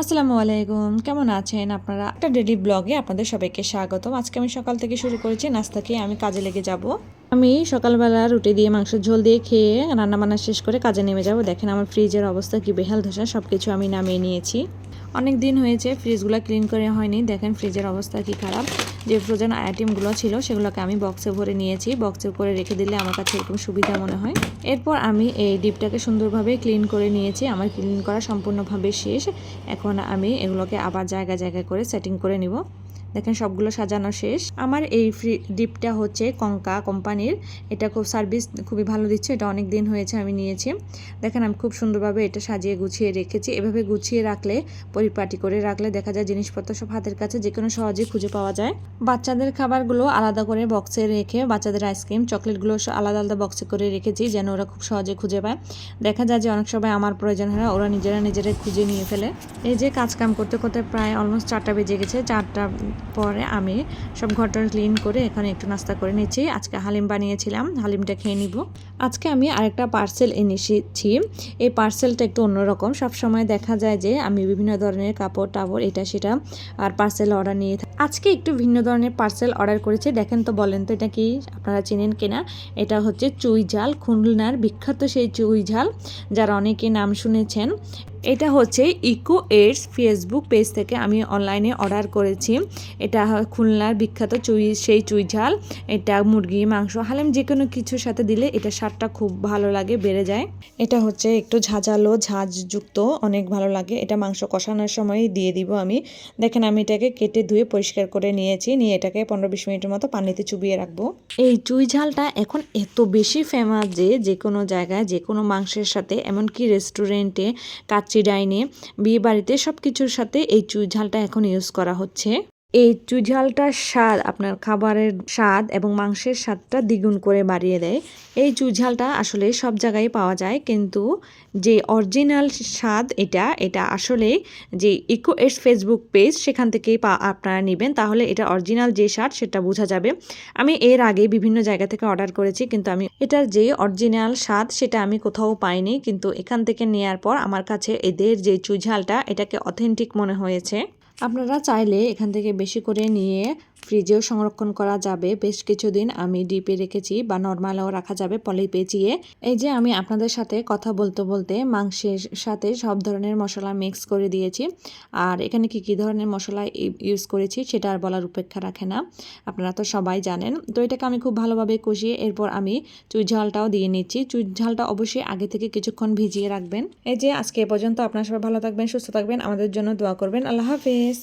আসসালামু আলাইকুম। কেমন আছেন আপনারা? একটা ডেলি ব্লগে আপনাদের সবাইকে স্বাগতম। আজকে আমি সকাল থেকে শুরু করেছি নাস্তা খেয়ে আমি কাজে লেগে যাব। আমি সকালবেলা রুটি দিয়ে মাংসের ঝোল দিয়ে খেয়ে রান্নাবান্না শেষ করে কাজে নেমে যাব। দেখেন আমার ফ্রিজের অবস্থা কি বেহাল ধসা সব কিছু আমি নামিয়ে নিয়েছি। অনেক দিন হয়েছে, ফ্রিজগুলো ক্লিন করে হয়নি। দেখেন ফ্রিজের অবস্থা কি খারাপ। যে ফ্রোজেন আইটেমগুলো ছিল, সেগুলোকে আমি বক্সে ভরে নিয়েছি। বক্সে করে রেখে দিলে আমার কাছে এরকম সুবিধা মনে হয়। এরপর আমি এই ডিপটাকে সুন্দরভাবে ক্লিন করে নিয়েছি। আমার ক্লিন করা সম্পূর্ণভাবে শেষ। এখন আমি এগুলোকে আবার জায়গা জায়গা করে সেটিং করে নিব। দেখেন সবগুলো সাজানো শেষ। আমার এই ফ্রি ডিপটা হচ্ছে কঙ্কা কোম্পানির। এটা খুব সার্ভিস খুবই ভালো দিচ্ছে। এটা অনেক দিন হয়েছে আমি নিয়েছি। দেখেন আমি খুব সুন্দরভাবে এটা সাজিয়ে গুছিয়ে রেখেছি। এভাবে গুছিয়ে রাখলে, পরিপাটি করে রাখলে দেখা যায় জিনিসপত্র সব হাতের কাছে যে কোনো সহজে খুঁজে পাওয়া যায়। বাচ্চাদের খাবারগুলো আলাদা করে বক্সে রেখে, বাচ্চাদের আইসক্রিম চকলেটগুলো আলাদা আলাদা বক্সে করে রেখেছি যেন ওরা খুব সহজে খুঁজে পায়। দেখা যায় যে অনেক সময় আমার প্রয়োজন হয় ওরা নিজেরা নিজেরাই খুঁজে নিয়ে ফেলে। এই যে কাজ কাম করতে করতে প্রায় অলমোস্ট চারটা বেজে গেছে। চারটা পরে আমি সব ঘরটা ক্লিন করে এখানে একটু নাস্তা করে নিচ্ছি আজকে হালিম বানিয়েছিলাম, হালিমটা খেয়ে নিব। আজকে আমি আরেকটা পার্সেল এনেছি। এই পার্সেলটা একটু অন্যরকম। সব সময় দেখা যায় যে আমি বিভিন্ন ধরনের কাপড় টাপড় এটা, সেটা আর পার্সেল অর্ডার নিয়ে আজকে একটু ভিন্ন ধরনের পার্সেল অর্ডার করেছি। দেখেন তো বলেন তো এটা কি? আপনারা চেনেন কিনা? এটা হচ্ছে চুই ঝাল, খুলনার বিখ্যাত সেই চুই ঝাল। যারা অনেকে নাম শুনেছেন। এটা হচ্ছে ইকো এইডস ফেসবুক পেজ থেকে আমি অনলাইনে অর্ডার করেছি। এটা খুলনার বিখ্যাত চুই, সেই চুই ঝাল। এটা মুরগি, মাংস, হালেম যে কোনো কিছুর সাথে দিলে এটা স্বাদটা খুব ভালো লাগে, বেড়ে যায়। এটা হচ্ছে একটু ঝাঁঝালো, ঝাঁঝযুক্ত, অনেক ভালো লাগে। এটা মাংস কষানোর সময় দিয়ে দিব আমি। দেখেন আমি এটাকে কেটে ধুয়ে পরিষ্কার করে নিয়েছি। নিয়ে এটাকে পনেরো বিশ মিনিটের মতো পানিতে চুবিয়ে রাখব। এই চুই ঝালটা এখন এত বেশি ফেমাস যে যে কোনো জায়গায় যে কোনো মাংসের সাথে, এমনকি রেস্টুরেন্টে কাচ্চি ডাইনে বিয়ে বাড়িতে সব কিছুর সাথে এই চুই ঝালটা এখন ইউজ করা হচ্ছে। এই চুঝালটার স্বাদ আপনার খাবারের স্বাদ এবং মাংসের স্বাদটা দ্বিগুণ করে বাড়িয়ে দেয়। এই চুঝালটা আসলে সব জায়গায় পাওয়া যায়, কিন্তু যে অরিজিনাল স্বাদ এটা এটা আসলে যে ইকো এস ফেসবুক পেজ সেখান থেকেই আপনারা নেবেন, তাহলে এটা অরিজিনাল যে স্বাদ সেটা বোঝা যাবে। আমি এর আগে বিভিন্ন জায়গা থেকে অর্ডার করেছি, কিন্তু আমি এটার যে অরিজিনাল স্বাদ সেটা আমি কোথাও পাইনি, কিন্তু এখান থেকে নেয়ার পর আমার কাছে এদের যে চুঝালটা এটাকে অথেন্টিক মনে হয়েছে। আপনারা চাইলে এখান থেকে বেশি করে নিয়ে ফ্রিজেও সংরক্ষণ করা যাবে। বেশ কিছুদিন আমি ডিপে রেখেছি বা নর্মালেও রাখা যাবে পলি পেঁচিয়ে। এই যে আমি আপনাদের সাথে কথা বলতে বলতে মাংসের সাথে সব ধরনের মশলা মিক্স করে দিয়েছি। আর এখানে কি কি ধরনের মশলা ইউজ করেছি সেটা আর বলার উপেক্ষা রাখে না। আপনারা তো সবাই জানেন। তো এটাকে আমি খুব ভালোভাবে কষিয়ে এরপর আমি চুই ঝালটাও দিয়ে নিচ্ছি। চুই ঝালটা অবশ্যই আগে থেকে কিছুক্ষণ ভিজিয়ে রাখবেন। এই যে আজকে এ পর্যন্ত আপনারা সবাই ভালো থাকবেন, সুস্থ থাকবেন। আমাদের জন্য দোয়া করবেন। আল্লাহ হাফেজ।